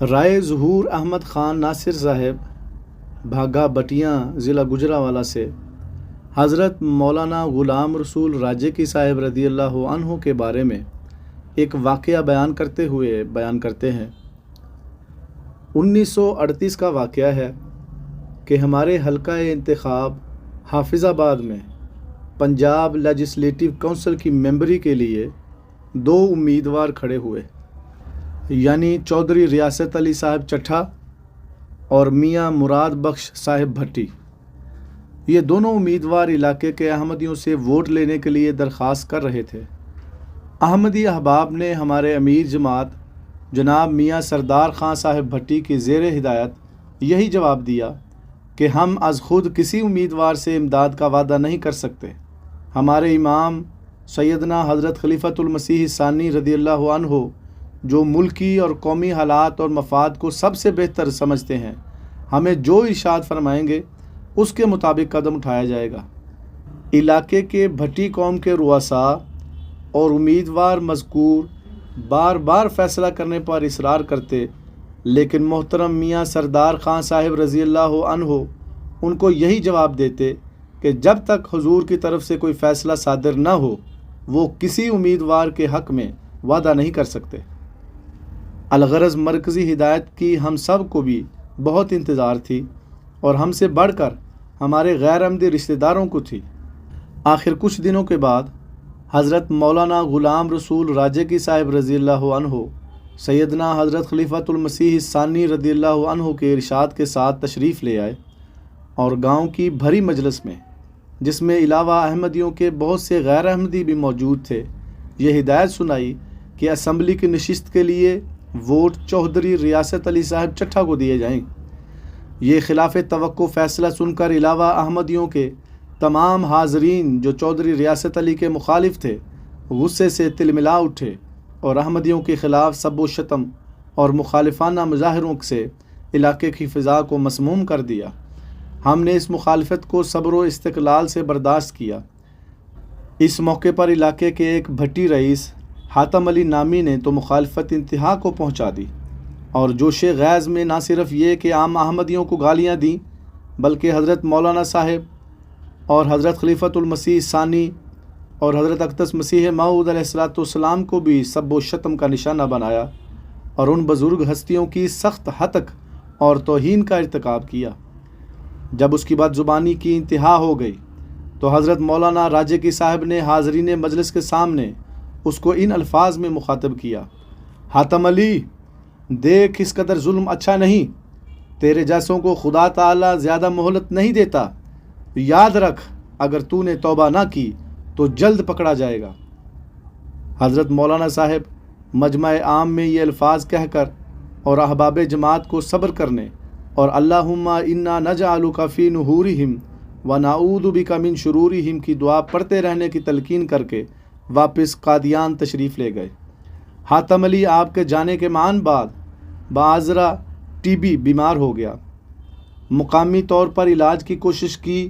رائے ظہور احمد خان ناصر صاحب، بھاگا بٹیاں ضلع گجراوالا سے، حضرت مولانا غلام رسول راجے کی صاحب رضی اللہ عنہ کے بارے میں ایک واقعہ بیان کرتے ہوئے بیان کرتے ہیں۔ انیس سو اڑتیس کا واقعہ ہے کہ ہمارے حلقہ انتخاب حافظ آباد میں پنجاب لیجسلیٹو کونسل کی ممبری کے لیے دو امیدوار کھڑے ہوئے۔ یعنی چودھری ریاست علی صاحب چٹھا اور میاں مراد بخش صاحب بھٹی۔ یہ دونوں امیدوار علاقے کے احمدیوں سے ووٹ لینے کے لیے درخواست کر رہے تھے۔ احمدی احباب نے ہمارے امیر جماعت جناب میاں سردار خان صاحب بھٹی کی زیر ہدایت یہی جواب دیا کہ ہم از خود کسی امیدوار سے امداد کا وعدہ نہیں کر سکتے۔ ہمارے امام سیدنا حضرت خلیفۃ المسیح ثانی رضی اللہ عنہ جو ملکی اور قومی حالات اور مفاد کو سب سے بہتر سمجھتے ہیں، ہمیں جو ارشاد فرمائیں گے، اس کے مطابق قدم اٹھایا جائے گا۔ علاقے کے بھٹی قوم کے رؤسا اور امیدوار مذکور بار بار فیصلہ کرنے پر اصرار کرتے، لیکن محترم میاں سردار خان صاحب رضی اللہ عنہ ان کو یہی جواب دیتے کہ جب تک حضور کی طرف سے کوئی فیصلہ صادر نہ ہو، وہ کسی امیدوار کے حق میں وعدہ نہیں کر سکتے۔ الغرض مرکزی ہدایت کی ہم سب کو بھی بہت انتظار تھی اور ہم سے بڑھ کر ہمارے غیر عمدی رشتہ داروں کو تھی۔ آخر کچھ دنوں کے بعد حضرت مولانا غلام رسول راجے کی صاحب رضی اللہ عنہ، سیدنا حضرت خلیفۃ المسیح ثانی رضی اللہ عنہ کے ارشاد کے ساتھ تشریف لے آئے اور گاؤں کی بھری مجلس میں، جس میں علاوہ احمدیوں کے بہت سے غیر احمدی بھی موجود تھے، یہ ہدایت سنائی کہ اسمبلی کی نشست کے لیے ووٹ چودھری ریاست علی صاحب چٹھا کو دیے جائیں۔ یہ خلاف توقع فیصلہ سن کر علاوہ احمدیوں کے تمام حاضرین جو چودھری ریاست علی کے مخالف تھے، غصے سے تل ملا اٹھے اور احمدیوں کے خلاف سب و شتم اور مخالفانہ مظاہروں سے علاقے کی فضا کو مسموم کر دیا۔ ہم نے اس مخالفت کو صبر و استقلال سے برداشت کیا۔ اس موقع پر علاقے کے ایک بھٹی رئیس حاتم علی نامی نے تو مخالفت انتہا کو پہنچا دی۔ اور جوش غیظ میں نہ صرف یہ کہ عام احمدیوں کو گالیاں دیں، بلکہ حضرت مولانا صاحب اور حضرت خلیفۃ المسیح ثانی اور حضرت اقدس مسیح معود علیہ السلاۃ والسلام کو بھی سب و شتم کا نشانہ بنایا اور ان بزرگ ہستیوں کی سخت حتک اور توہین کا ارتکاب کیا۔ جب اس کی بات زبانی کی انتہا ہو گئی، تو حضرت مولانا راجے کی صاحب نے حاضرین مجلس کے سامنے اس کو ان الفاظ میں مخاطب کیا۔ حاتم علی، دیکھ اس قدر ظلم اچھا نہیں، تیرے جیسوں کو خدا تعالیٰ زیادہ مہلت نہیں دیتا۔ یاد رکھ، اگر تو نے توبہ نہ کی تو جلد پکڑا جائے گا۔ حضرت مولانا صاحب مجمع عام میں یہ الفاظ کہہ کر اور احباب جماعت کو صبر کرنے اور اللہ انا نج آلو کا فی نحورہم و ناود بھی کا من شروری کی دعا پڑھتے رہنے کی تلقین کر کے واپس قادیان تشریف لے گئے۔ حاتم علی آپ کے جانے کے مان بعد بآذرا ٹی بی بیمار ہو گیا۔ مقامی طور پر علاج کی کوشش کی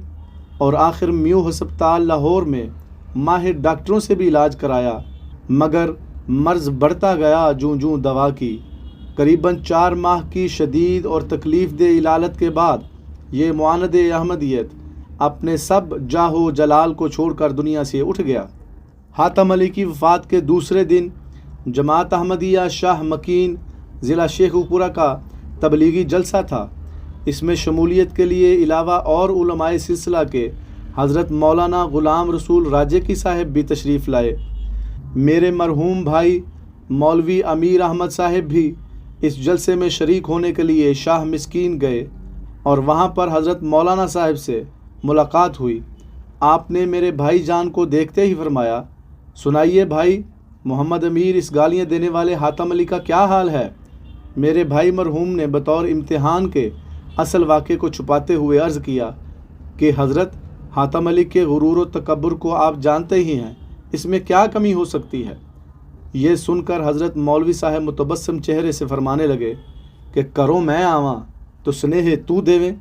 اور آخر میو ہسپتال لاہور میں ماہر ڈاکٹروں سے بھی علاج کرایا، مگر مرض بڑھتا گیا جوں جوں دوا کی۔ قریباً چار ماہ کی شدید اور تکلیف دہ علالت کے بعد یہ معاند احمدیت اپنے سب جاہو جلال کو چھوڑ کر دنیا سے اٹھ گیا۔ حاتم علی کی وفات کے دوسرے دن جماعت احمدیہ شاہ مکین ضلع شیخ پورہ کا تبلیغی جلسہ تھا۔ اس میں شمولیت کے لیے علاوہ اور علماء سلسلہ کے حضرت مولانا غلام رسول راجے کی صاحب بھی تشریف لائے۔ میرے مرحوم بھائی مولوی امیر احمد صاحب بھی اس جلسے میں شریک ہونے کے لیے شاہ مسکین گئے اور وہاں پر حضرت مولانا صاحب سے ملاقات ہوئی۔ آپ نے میرے بھائی جان کو دیکھتے ہی فرمایا سنائیے بھائی، محمد امیر اس گالیاں دینے والے حاتم علی کا کیا حال ہے؟ میرے بھائی مرحوم نے بطور امتحان کے اصل واقعے کو چھپاتے ہوئے عرض کیا کہ حضرت حاتم علی کے غرور و تکبر کو آپ جانتے ہی ہیں، اس میں کیا کمی ہو سکتی ہے؟ یہ سن کر حضرت مولوی صاحب متبسم چہرے سے فرمانے لگے کہ کرو میں آواں، تو سنیہ تو دیویں۔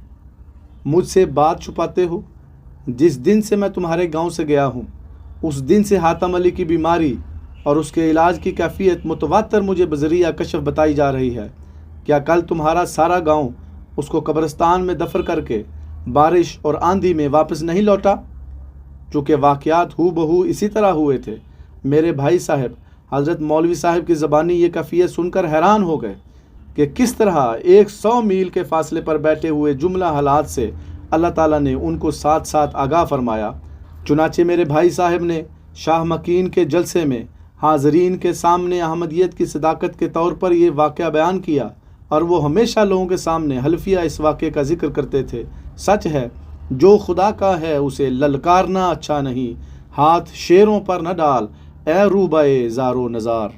مجھ سے بات چھپاتے ہو، جس دن سے میں تمہارے گاؤں سے گیا ہوں۔ اس دن سے حاتم علی کی بیماری اور اس کے علاج کی کیفیت متواتر مجھے بذریعہ کشف بتائی جا رہی ہے۔ کیا کل تمہارا سارا گاؤں اس کو قبرستان میں دفر کر کے بارش اور آندھی میں واپس نہیں لوٹا؟ چونکہ واقعات ہو بہو اسی طرح ہوئے تھے۔ میرے بھائی صاحب، حضرت مولوی صاحب کی زبانی یہ کفیت سن کر حیران ہو گئے کہ کس طرح ایک سو میل کے فاصلے پر بیٹھے ہوئے جملہ حالات سے اللہ تعالیٰ نے ان کو ساتھ ساتھ آگاہ فرمایا۔ چنانچہ میرے بھائی صاحب نے شاہ مکین کے جلسے میں حاضرین کے سامنے احمدیت کی صداقت کے طور پر یہ واقعہ بیان کیا اور وہ ہمیشہ لوگوں کے سامنے حلفیہ اس واقعے کا ذکر کرتے تھے۔ سچ ہے، جو خدا کا ہے اسے للکارنا اچھا نہیں، ہاتھ شیروں پر نہ ڈال، اے روبائے زارو نظار۔